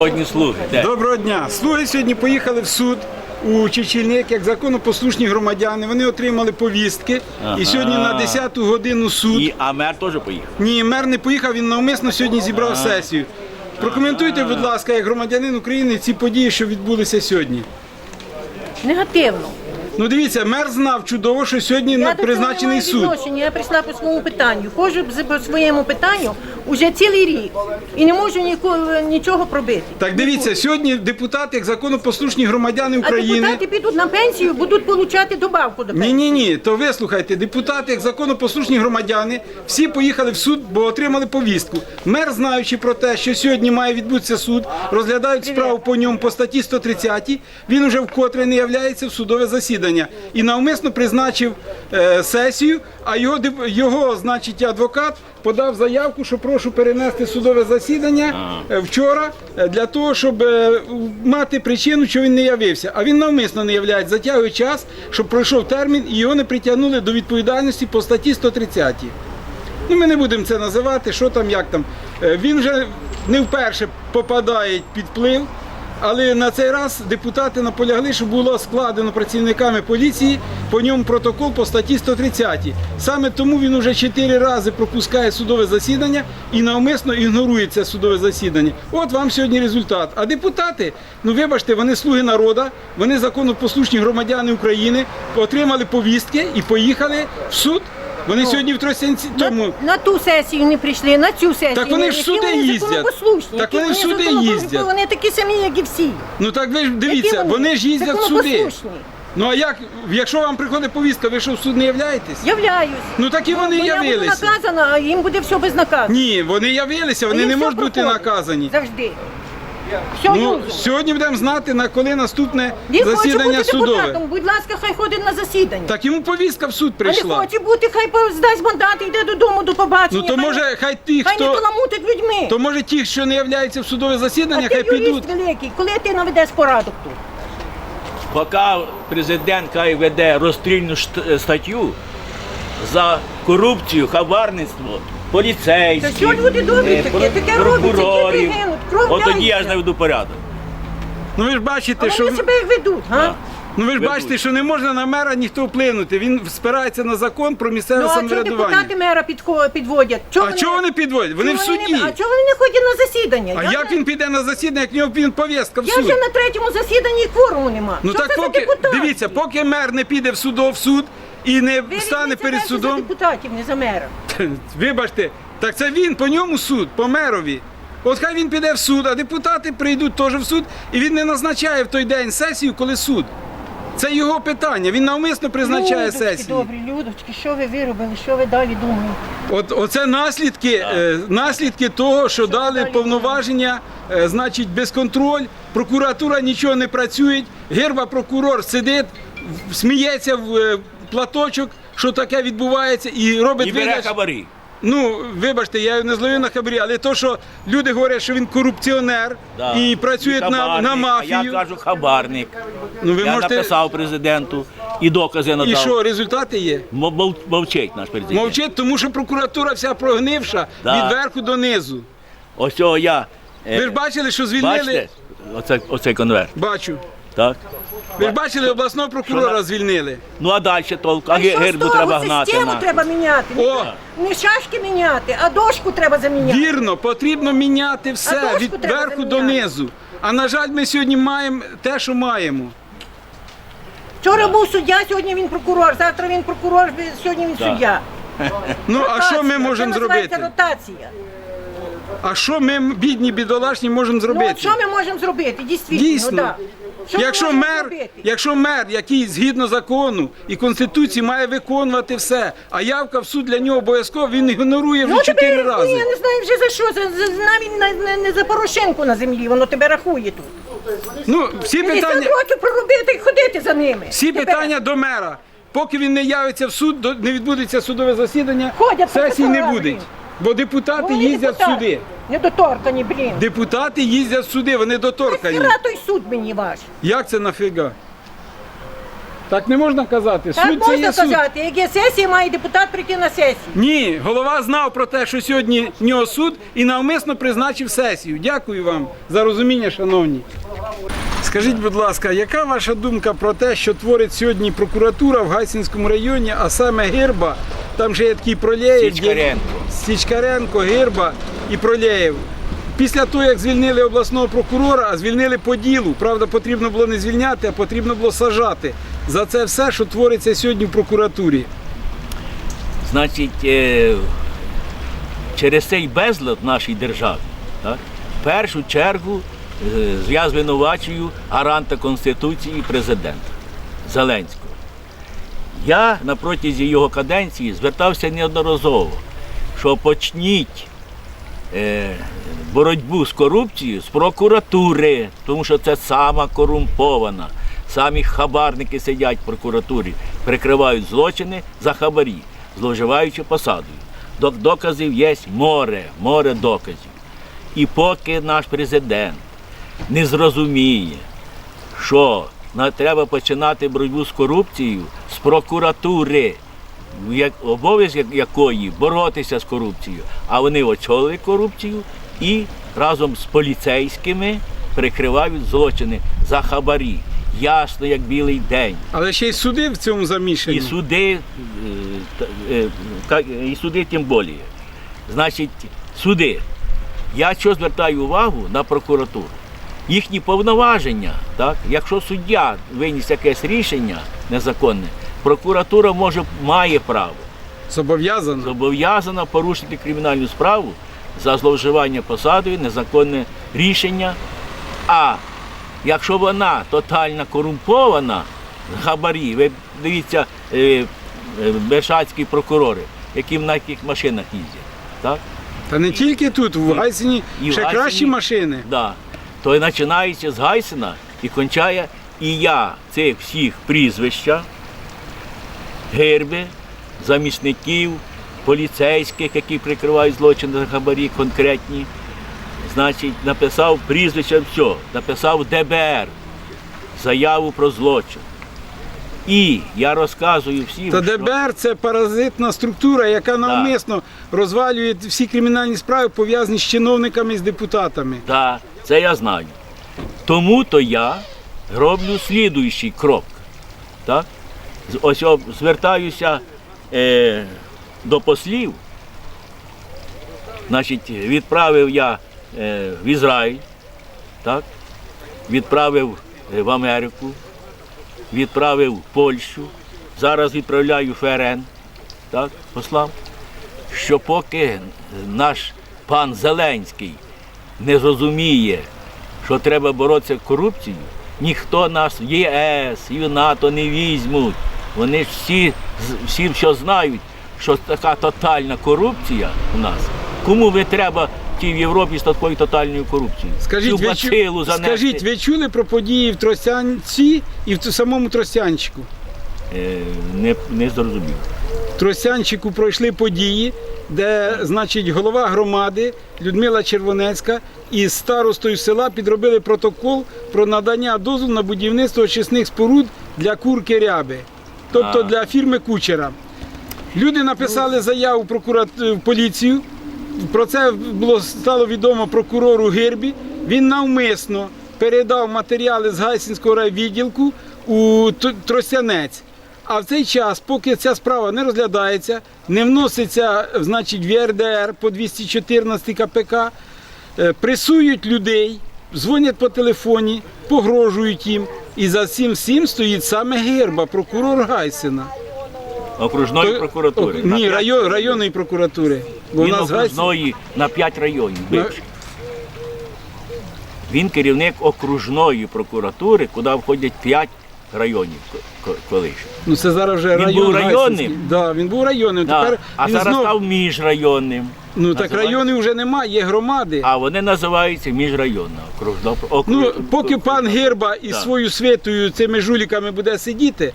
Одні слуги. Де? Доброго дня. Слуги сьогодні поїхали в суд у Чечільник як законопослушні громадяни. Вони отримали повістки. І сьогодні на 10 годину суд. І, а мер теж поїхав. Ні, мер не поїхав, він навмисно сьогодні зібрав сесію. Прокоментуйте, будь ласка, як громадянин України ці події, що відбулися сьогодні. Негативно. Ну дивіться, мер знав чудово, що сьогодні Я на- призначений суд. відношення. Я прийшла по своєму питанню. Ходжу з- по своєму питанню уже цілий рік і не можу ніколи нічого пробити. Так дивіться, сьогодні депутати, як законопослушні громадяни А України. депутати підуть на пенсію, будуть отримати добавку до Ні, ні, ні, то вислухайте, депутати, як законопослушні громадяни, всі поїхали в суд, бо отримали повістку. Мер, знаючи про те, що сьогодні має відбутися суд, розглядають справу по ньому по статті 130, він уже вкотре не являється в судове засідання і навмисно призначив е, сесію. А його його, значить, адвокат подав заявку, що прошу перенести судове засідання е, вчора е, для того, щоб мати причину, що він не явився. А він навмисно не являється, затягує час, щоб пройшов термін і його не притягнули до відповідальності по статті 130. Ну, ми не будемо це називати, що там, як там. Він вже не вперше попадає під вплив, але на цей раз депутати наполягли, щоб було складено працівниками поліції по ньому протокол по статті 130. Саме тому він вже чотири рази пропускає судове засідання і навмисно ігнорує це судове засідання. От вам сьогодні результат. А депутати, ну вибачте, вони слуги народу, вони законопослушні громадяни України, отримали повістки і поїхали в суд. Вони сьогодні в Тростянці тому. на ту сесію не прийшли, на цю сесію. Так вони ж суди Вони їздять. законопослушні. Так Які вони законопослушні? їздять. Вони такі самі, як і всі. Ну так ви ж дивіться, Які вони ж їздять в суди. Законопослушні. Ну а як, якщо вам приходить повістка, ви що в суд не являєтесь? Являюсь. Ну так і вони Бо я буду явилися. наказана, а їм буде все без наказу. Ні, вони явилися, вони Їм не все можуть бути проходить. наказані. Завжди. Все Ну, сьогодні будемо знати, на коли наступне Він хоче засідання бути судове. депутатом, будь ласка, хай ходить на засідання. Так йому повістка в суд А не прийшла. хоче бути, хай по- здасть мандат і йде додому до побачення. Ну то Хай- може хай ті, хай не хто каламутить людьми. то може ті, що не являються в судове засідання, а ти хай юрист підуть. великий, коли ти наведеш порядок тут? Поки президент хай веде розстрільну шт- е, статтю за корупцію, хабарництво, поліцейських, Та що люди добрі е, такі? про- Таке робиться, прокурорів. гинуть, кров От тоді я ляється. ж наведу порядок. Ну ви ж А бачите, що вони себе як ведуть, га? ну ви ж ведуть. бачите, що не можна на мера ніхто вплинути. Він спирається на закон про місцеве Ну а чого самоврядування. депутати мера підхо- підводять? А чого вони підводять? Вони в чого суді. не- А чого вони не ходять на засідання? А Я як вже- він піде на засідання, як в нього він повістка в Я суд? вже на третьому засіданні і кворуму нема. Ну Що так це за поки депутат? дивіться, поки мер не піде в судов в суд і не Ви стане візьміть перед себе за судом. депутатів, не за мера. Вибачте, так це він по ньому суд, по мерові. От хай він піде в суд, а депутати прийдуть теж в суд, і він не назначає в той день сесію, коли суд. Це його питання. Він навмисно призначає Людочки, сесію. добрі, людочки, що ви виробили, що ви далі думаєте? От оце наслідки, е, наслідки того, що дали далі повноваження, е, значить, безконтроль. Прокуратура нічого не працює. Герба прокурор сидить, в- сміється в е, платочок, що таке відбувається, і робить І бере вигляд, хабарі. Ну, вибачте, я його не зловив на хабарі, але то, що люди говорять, що він корупціонер Да. і працює на, хабарник, на А мафію. я кажу хабарник. Ну, ви я можете... написав президенту і докази надав. І що, результати є? Мов- мов- Мовчить наш президент. Мовчить, тому що прокуратура вся прогнивша Да. від верху до низу. Ось цього я. е, Ви ж бачили, що звільнили. Бачите? Оце, оцей конверт. Бачу. Так? Ви ж бачили, обласного прокурора звільнили. Ну а далі толк, а А що з гербу того? треба гнати. Систему на. треба міняти. Не- О! Не шашки міняти, а дошку треба заміняти. Вірно, потрібно міняти А все дошку від треба верху до низу. А на жаль, ми сьогодні маємо те, що маємо. Вчора був суддя, сьогодні він прокурор, завтра він прокурор, сьогодні він суддя. Ну а що ми Ротація. можемо Це називається зробити? ротація. А що ми, бідні, бідолашні, можемо Ну зробити? от що ми можемо зробити? Дійсно, Дійсно. Ну, да. Що Якщо мер, зробити? якщо мер, який згідно закону і конституції має виконувати все, а явка в суд для нього обов'язково, він ігнорує вже Ну, чотири тебе, рази. Я не знаю вже за що, за, за, навіть не, не, не за Порошенку на землі, воно тебе рахує тут. Ну всі 50 питання, років проробити і ходити за ними. всі Тебе. питання до мера. Поки він не явиться в суд, до- не відбудеться судове засідання, Ходять сесії не професори, буде. Бо депутати Вони їздять депутати. суди. Недоторкані, блін. Депутати їздять в суди, вони доторкані. Нафіга той суд мені ваш. Як це нафіга? Так не можна казати. Так суд це можна є суд. казати, як є сесія, має депутат прийти на сесію. Ні, голова знав про те, що сьогодні в нього суд і навмисно призначив сесію. Дякую вам за розуміння, шановні. Скажіть, будь ласка, яка ваша думка про те, що творить сьогодні прокуратура в Гайсинському районі, а саме Гирба, там же є такий Пролєєв, Січкаренко. Січкаренко, Гирба і Пролєєв. Після того, як звільнили обласного прокурора, а звільнили по ділу. Правда, потрібно було не звільняти, а потрібно було сажати за це все, що твориться сьогодні в прокуратурі. Значить, е, через цей безлад в нашій державі, так, в першу чергу е, я звинувачую гаранта Конституції президента Зеленського. Я на протязі його каденції звертався неодноразово, що почніть е, боротьбу з корупцією з прокуратури, тому що це сама корумпована. Самі хабарники сидять в прокуратурі, прикривають злочини за хабарі, зловживаючи посадою. Док- Доказів є море, море доказів. І поки наш президент не зрозуміє, що треба починати боротьбу з корупцією з прокуратури, як, обов'язок якої боротися з корупцією, а вони очолили корупцію і разом з поліцейськими прикривають злочини за хабарі. Ясно, як білий день. Але ще й суди в цьому замішані. І суди, е, е, і суди тим більше. Значить, суди. Я що звертаю увагу на прокуратуру? Їхні повноваження, так? якщо суддя виніс якесь рішення незаконне, прокуратура може, має право, Зобов'язано. зобов'язана порушити кримінальну справу за зловживання посадою, незаконне рішення. А якщо вона тотально корумпована, хабарі, ви дивіться, е, е, бешацькі прокурори, які на яких машинах їздять. Так? Та не тільки тут, в Гайсині і в ще кращі машини. Да. То починається з Гайсена і кончає і я цих всіх прізвища, герби, замісників, поліцейських, які прикривають злочини за хабарі конкретні. Значить, написав прізвище все, написав ДБР, заяву про злочин. І я розказую всім, Та що ДБР це паразитна структура, яка навмисно розвалює всі кримінальні справи, пов'язані з чиновниками і з депутатами. Так, це я знаю. Тому то я роблю слідуючий крок. Так? Ось звертаюся е, до послів. Значить, відправив я е, в Ізраїль, так? відправив е, в Америку, відправив в Польщу, зараз відправляю ФРН, так, послам, що поки наш пан Зеленський не зрозуміє, що треба боротися з корупцією, ніхто нас в ЄС і в НАТО не візьмуть. Вони ж всі, всі все знають, що така тотальна корупція у нас. Кому ви треба в Європі з такою тотальною корупцією? Скажіть, ви, чу... Скажіть, ви чули про події в Тростянці і в самому Тростянчику? Е, не, не зрозумів. В Тростянчику пройшли події, де, значить, голова громади Людмила Червонецька із старостою села підробили протокол про надання дозволу на будівництво очисних споруд для курки ряби, тобто для фірми кучера. Люди написали заяву в прокурат- в поліцію. Про це було стало відомо прокурору Гирбі. Він навмисно передав матеріали з Гайсінського райвідділку у Тростянець. А в цей час, поки ця справа не розглядається, не вноситься значить, в ЄРДР по 214 КПК, е, пресують людей, дзвонять по телефоні, погрожують їм. І за цим всім стоїть саме Герба, прокурор Гайсина. Окружної То- прокуратури. О, Ні, район, районної прокуратури. Бо Він в нас Гайсин. на 5 районів. На- Він керівник окружної прокуратури, куди входять 5 районів ко- ко- колишніх. Ну це зараз вже Він район був районним? Да, він був районним. Да. Тепер А він зараз знов... став міжрайонним. Ну так Називають- районів вже немає, є громади. А вони називаються міжрайонна окружна округ- Ну, поки пан Герба із Да. своєю свитою цими жуліками буде сидіти,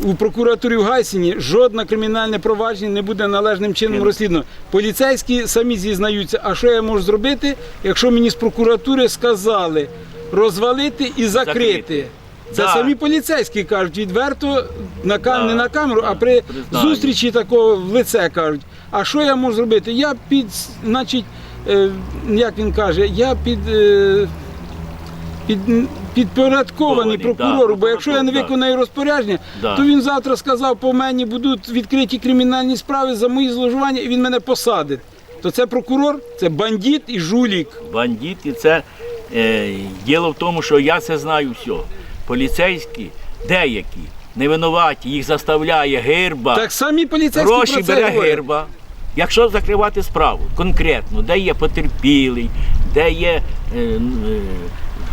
у прокуратурі в Гайсіні жодне кримінальне провадження не буде належним чином Ні. Поліцейські самі зізнаються, а що я можу зробити, якщо мені з прокуратури сказали розвалити і закрити. Закрити. Це Да. самі поліцейські кажуть, відверто на кам... Да. не на камеру, а при Признаю. зустрічі такого в лице кажуть. А що я можу зробити? Я під, значить, е, як він каже, я під. Е, під, підпорядкований прокурору, да, бо якщо я не прокурор, да. виконаю розпорядження, Да. то він завтра сказав, по мені будуть відкриті кримінальні справи за мої зловживання, і він мене посадить. То це прокурор, це бандит і жулік. Бандит, і це е, діло в тому, що я це знаю все. Поліцейські, деякі, невинуваті, їх заставляє герба. Так самі поліцейські Гроші про це бере говорять. герба. Якщо закривати справу конкретно, де є потерпілий, де є е, е,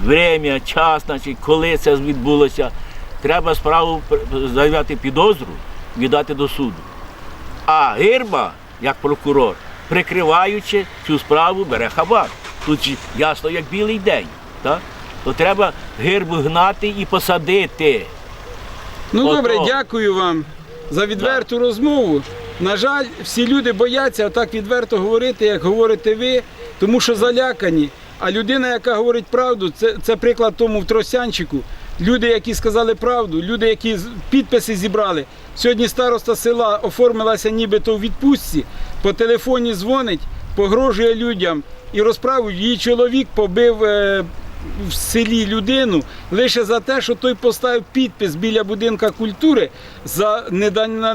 время, час, значить, коли це відбулося, треба справу пр- заявляти підозру, віддати до суду. А герба, як прокурор, прикриваючи цю справу, бере хабар. Тут ясно, як білий день. Так? То треба гербу гнати і посадити. Ну Ото. добре, дякую вам за відверту розмову. На жаль, всі люди бояться так відверто говорити, як говорите ви, тому що залякані. А людина, яка говорить правду, це, це приклад тому в Тросянчику. Люди, які сказали правду, люди, які підписи зібрали. Сьогодні староста села оформилася нібито в відпустці, по телефоні дзвонить, погрожує людям і розправу. Її чоловік побив е, в селі людину лише за те, що той поставив підпис біля будинка культури за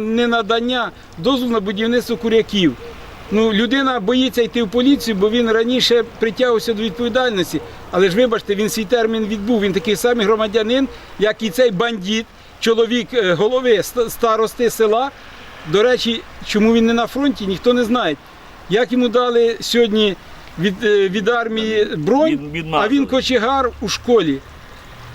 ненадання дозволу на будівництво куряків. Ну, людина боїться йти в поліцію, бо він раніше притягувався до відповідальності. Але ж вибачте, він свій термін відбув. Він такий самий громадянин, як і цей бандит, чоловік е, голови старости села. До речі, чому він не на фронті, ніхто не знає. Як йому дали сьогодні від, е, від армії бронь, Від- відмазали. а він кочегар у школі.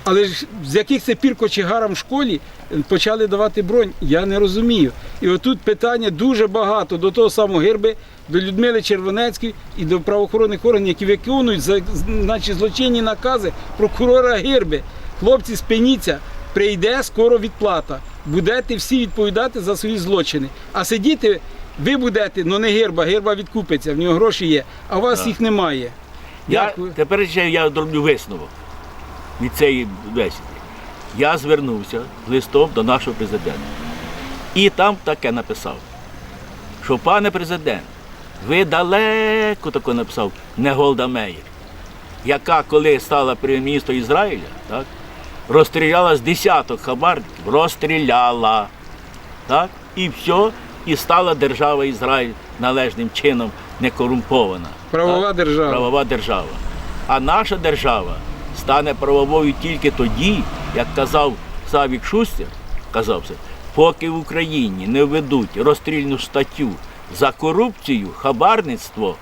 Але ж з яких це пір кочегарам в школі е, почали давати бронь, я не розумію. І отут питання дуже багато до того самого Герби, до Людмили Червонецької і до правоохоронних органів, які виконують за- значить, злочинні накази прокурора Герби. Хлопці, спиніться, прийде скоро відплата. Будете всі відповідати за свої злочини. А сидіти ви будете, ну не герба, герба відкупиться, в нього гроші є, а у вас Так. їх немає. Я, Дякую. тепер ще я зроблю висновок від цієї бесіди. Я звернувся з листом до нашого президента. І там таке написав, що пане президент, ви далеко тако написав, не Голда Меїр, яка коли стала прем'єр-міністром Ізраїля, так, розстріляла з десяток хабарників, розстріляла. Так, і все, і стала держава Ізраїль належним чином не корумпована. Правова Так? держава. Правова держава. А наша держава стане правовою тільки тоді, як казав Савік Шустер, казав це, поки в Україні не введуть розстрільну статтю за корупцію, хабарництво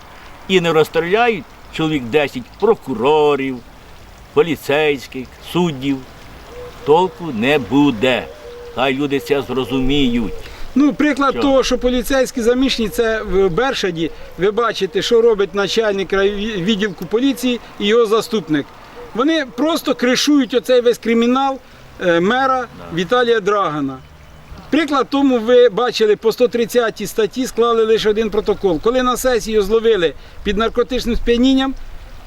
і не розстріляють чоловік 10 прокурорів, поліцейських, суддів, толку не буде. Хай люди це зрозуміють. Ну, приклад того, що поліцейські замішані, це в Бершаді. Ви бачите, що робить начальник відділку поліції і його заступник. Вони просто кришують оцей весь кримінал е, мера Віталія Драгана. Приклад тому ви бачили по 130 статті склали лише один протокол. Коли на сесію зловили під наркотичним сп'янінням,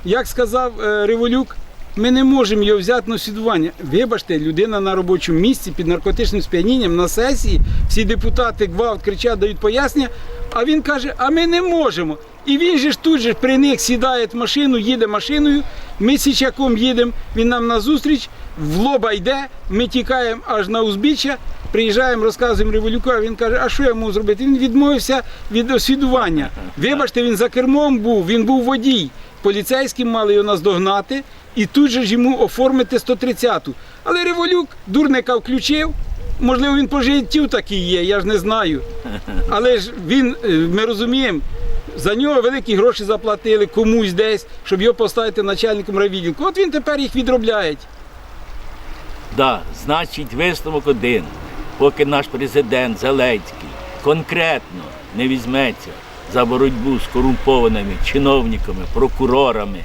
як сказав е, Революк, ми не можемо його взяти на свідування. Вибачте, людина на робочому місці під наркотичним сп'янінням на сесії, всі депутати гвалт кричать, дають пояснення, а він каже, а ми не можемо. І він же ж тут же при них сідає в машину, їде машиною, ми січаком їдемо, він нам назустріч, в лоба йде, ми тікаємо аж на узбіччя, приїжджаємо, розказуємо Революку, а він каже, а що я можу зробити? Він відмовився від освідування. Вибачте, він за кермом був, він був водій. Поліцейські мали його наздогнати і тут же ж йому оформити 130-ту. Але Революк дурника включив. Можливо, він по життю такий є, я ж не знаю. Але ж він, е, ми розуміємо, за нього великі гроші заплатили комусь десь, щоб його поставити начальником райвідділку. От він тепер їх відробляє. Да, значить, висновок один. Поки наш президент Зеленський конкретно не візьметься за боротьбу з корумпованими чиновниками, прокурорами,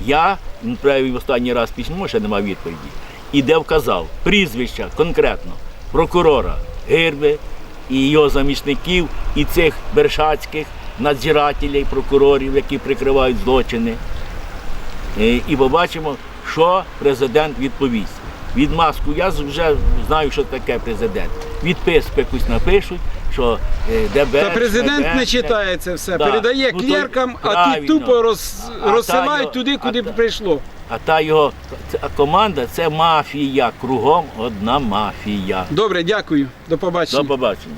я відправив останній раз письмо, ще немає відповіді, і де вказав прізвища конкретно прокурора Гирби і його замісників, і цих бершацьких надзирателів, прокурорів, які прикривають злочини. Е, і побачимо, що президент відповість. Відмазку, я вже знаю, що таке президент. Відписку якусь напишуть, що е, ДБР. Та президент не читає це все, Да. передає Ну, то а ті тупо роз, А розсилають його- туди, а куди та- прийшло. А та його а команда це мафія. Кругом одна мафія. Добре, дякую. До побачення. До побачення.